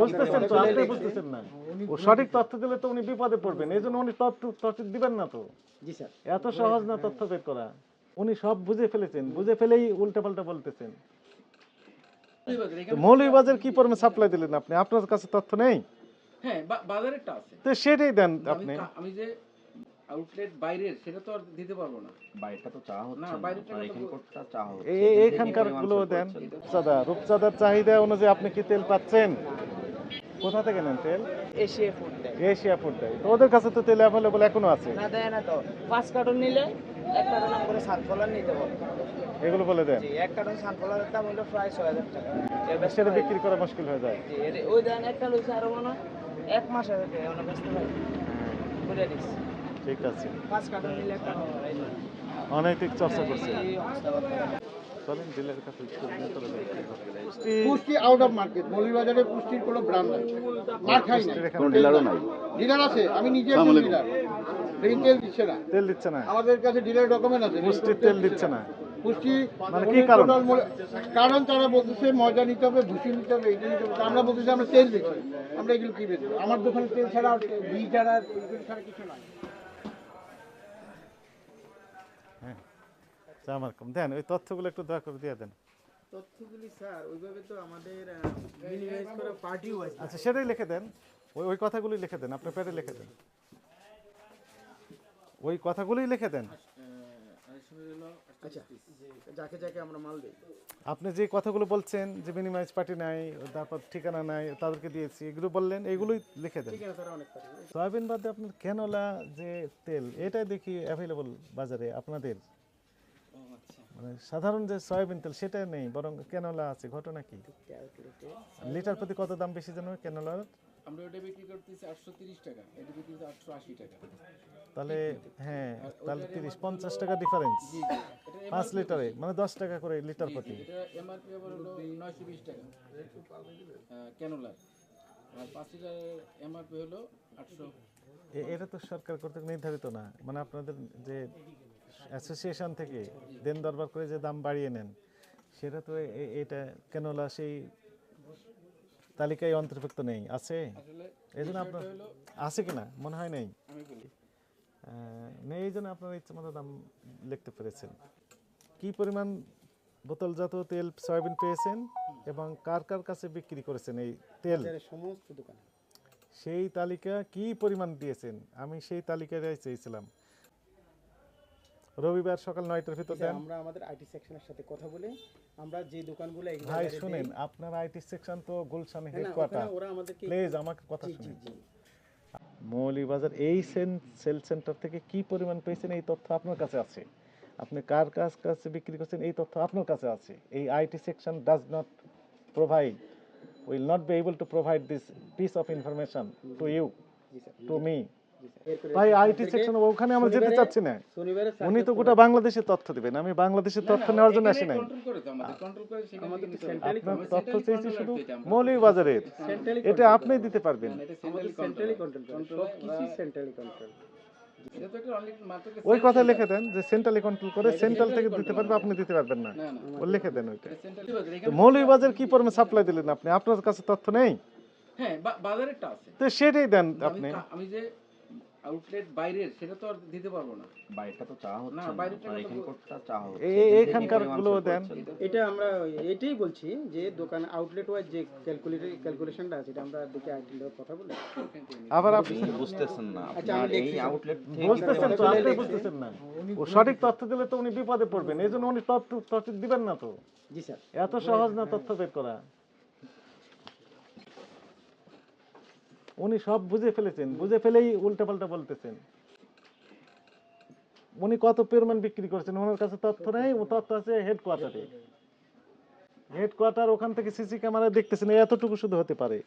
বুঝতেছেন তো আপনি বুঝতেছেন না। ও সঠিক তথ্য দিলে তো উনি বিপদে পড়বেন। এই জন্য উনি তথ্য তথ্য দিবেন না তো। জি স্যার। এত সহজ না তথ্য বের করা। উনি সব বুঝে ফেলেছেন। বুঝে ফেলেই উল্টাপাল্টা বলতেছেন। মৌলভীবাজার কি পরিমাণ সাপ্লাই দিলেন আপনি? আপনার কাছে তথ্য নেই? হ্যাঁ বাজারেরটা আছে। তো সেটাই দেন আপনি। আমি যে আউটলেট বাইরের সেটা তো আর দিতে পারব না। বাইরেটা তো চাওয়া হচ্ছে না, আর তো- এখানকারটা চাওয়া হচ্ছে। এই- এইখানকারগুলো দেন রূপচাঁদা রূপচাঁদার চাহিদা অনুযায়ী আপনি কি তেল পাচ্ছেন? কোথা থেকে নেন তেল? এশিয়া ফুড দেয়। এশিয়া ফুড দেয়। তো ওদের কাছে তো তেল অ্যাভেলেবল এখনও আছে। না দেয় না তো। পাঁচ কার্টন নিলে এক কার্টন করে সানফ্লাওয়ার নিতে পারবে এগুলো বলে দেন। জি এক কার্টন সানফ্লাওয়ারের দাম হলো প্রায় ছয় হাজার টাকা। সেটা বিক্রি করা মুশকিল হয়ে যায়। জি ওই দেন একটা লইছে আরও মনে এক মাস আগে ব্যস্ত হয়। করে দিচ্ছি ঠিক আছে। অনৈতিক চর্চা করছে। চলেন কাছে। পুষ্টি আউট অফ মার্কেট মৌলভীবাজারে পুষ্টির কোনো ব্র্যান্ড নাই। মার খাই না কোনো ডিলারও নাই। ডিলার আছে। আমি নিজে একজন ডিলার তেল দিচ্ছে না। তেল দিচ্ছে না। আমাদের কাছে ডিলার ডকুমেন্ট আছে। পুষ্টির তেল দিচ্ছে না। পুষ্টি মানে কি কারণ? কারণ তারা বলতেছে ময়দা নিতে হবে ভুসি নিতে হবে এইটা নিতে হবে। আমরা বলতেছি আমরা তেল বেচি। আমরা এগুলো কি বেচবো? আমার দোকানে তেল ছাড়া ঘি ছাড়া ছাড়া কিছু নাই। আমার কম দেন ওই তথ্যগুলো একটু দয়া করে দিয়ে দেন। তথ্যগুলি স্যার ওইভাবে তো আমাদের মিনিমাইজ করা পার্টিও আছে আচ্ছা সেটাই লিখে দেন। ওই ওই কথাগুলি লিখে দেন আপনার প্যাডে লিখে দেন। ওই কথাগুলোই লিখে দেন। আচ্ছা যাকে যাকে আমরা মাল দিই। আপনি যে কথাগুলো বলছেন যে মিনিমাইজ পার্টি নাই তারপর ঠিকানা নাই তাদেরকে দিয়েছি এগুলো বললেন এগুলোই লিখে দেন। সয়াবিন বাদে আপনার ক্যানোলা যে তেল এটাই দেখি অ্যাভেলেবল বাজারে আপনাদের। মানে সাধারণ যে সয়াবিন তেল সেটা নেই বরং ক্যানোলা আছে। ঘটনা কি? লিটার প্রতি কত দাম বেশি জানো ক্যানোলার? আমরা ওটা বিক্রি করতেছি আটশো তিরিশ টাকা এটা বিক্রি করতেছি আটশো আশি টাকা। তাহলে হ্যাঁ তাহলে তিরিশ পঞ্চাশ টাকা ডিফারেন্স এটা পাঁচ লিটারে মানে দশ টাকা করে লিটার প্রতি। এটা এমআরপি হলো নয়শো বিশ টাকা। ক্যানোলার। আর পাঁচ লিটারের এমআরপি হলো আটশো। এ- এটা তো সরকার কর্তৃক নির্ধারিত না। মানে আপনাদের যে অ্যাসোসিয়েশন থেকে দেন দরবার করে যে দাম বাড়িয়ে নেন সেটা তো এটা কেনলা সেই তালিকায় অন্তর্ভুক্ত নেই আছে? এই জন্য আপনার আছে কিনা মনে হয় নেই। আমি বলি। আহ, নেই এই জন্য আপনার ইচ্ছে মতো দাম লিখতে পেরেছেন। কি পরিমাণ বোতলজাত তেল সয়াবিন পেয়েছেন এবং কার কার কাছে বিক্রি করেছেন এই তেল? সমস্ত দোকান। সেই তালিকা কি পরিমাণ দিয়েছেন? আমি সেই তালিকাটাই চেয়েছিলাম। রবিবার সকাল নয়টার ভিতর দেন। আমরা আমাদের আইটি সেকশনের সাথে কথা বলে আমরা যে দোকানগুলো ভাই শুনেন আপনার আইটি সেকশন তো গুলশানে হেডকোয়ার্টার ওরা আমাদেরকে প্লিজ আমাকে কথা শুনেন। মৌলিবাজার এই সেন সেল সেন্টার থেকে কি পরিমাণ পেয়েছেন? এই তথ্য আপনার কাছে আছে। আপনি কার কাছ কাছে বিক্রি করছেন? এই তথ্য আপনার কাছে আছে। এই IT section does not provide will not be able to provide this piece of information to you to me তাই আইটি সেকশন ওখানে আমরা যেতে চাচ্ছি না। উনি তো গোটা বাংলাদেশের তথ্য দিবেন। আমি বাংলাদেশের তথ্য নেওয়ার জন্য আসি নাই। আপনার তথ্য চেয়েছি শুধু রাখতে চাই মৌলভীবাজারের এটা আপনি দিতে পারবেন। ওই কথা লিখে দেন যে সেন্ট্রালি কন্ট্রোল করে সেন্ট্রাল থেকে দিতে পারবে আপনি দিতে পারবেন না। না না ও লিখে দেন ওইটা। মৌলভীবাজার কি পরিমাণ সাপ্লাই দিলেন আপনি? আপনার কাছে তথ্য নেই? হ্যাঁ বাজারেরটা আছে। তো সেটাই দেন আপনি। আমি যে আউটলেট বাইরের সেটা তো আর দিতে পারব না। বাইরেটা তো চাওয়া হচ্ছে না, না বাইরেরটা আর তো- এখানকারটা চাওয়া হচ্ছে। এই- এখান থেকে এইখানকার পরিমাণগুলো দেন। এটা আমরা এটাই বলছি যে দোকান আউটলেট ওয়াইজ যে ক্যালকুলেটর ক্যালকুলেশনটা আছে এটা আমরা আইটি কথা বলি। আবার আপনি বুঝতেছেন না। আচ্ছা, এই আউটলেট বুঝতেছেন তো আপনি বুঝতেছেন না। ও সঠিক তথ্য দিলে তো উনি বিপদে পড়বেন। এই জন্য উনি তথ্য তথ্য দিবেন না তো। জি স্যার। এত সহজ না তথ্য বের করা। উনি সব বুঝে ফেলেছেন, বুঝে ফেলেই উল্টাপাল্টা বলতেছেন। উনি কত পরিমাণ বিক্রি করছেন, ওনার কাছে তথ্য নেই তথ্য আছে হেডকোয়ার্টারে হেডকোয়ার্টার ওখান থেকে সিসি ক্যামেরা দেখতেছেন, এতটুকু শুধু হতে পারে।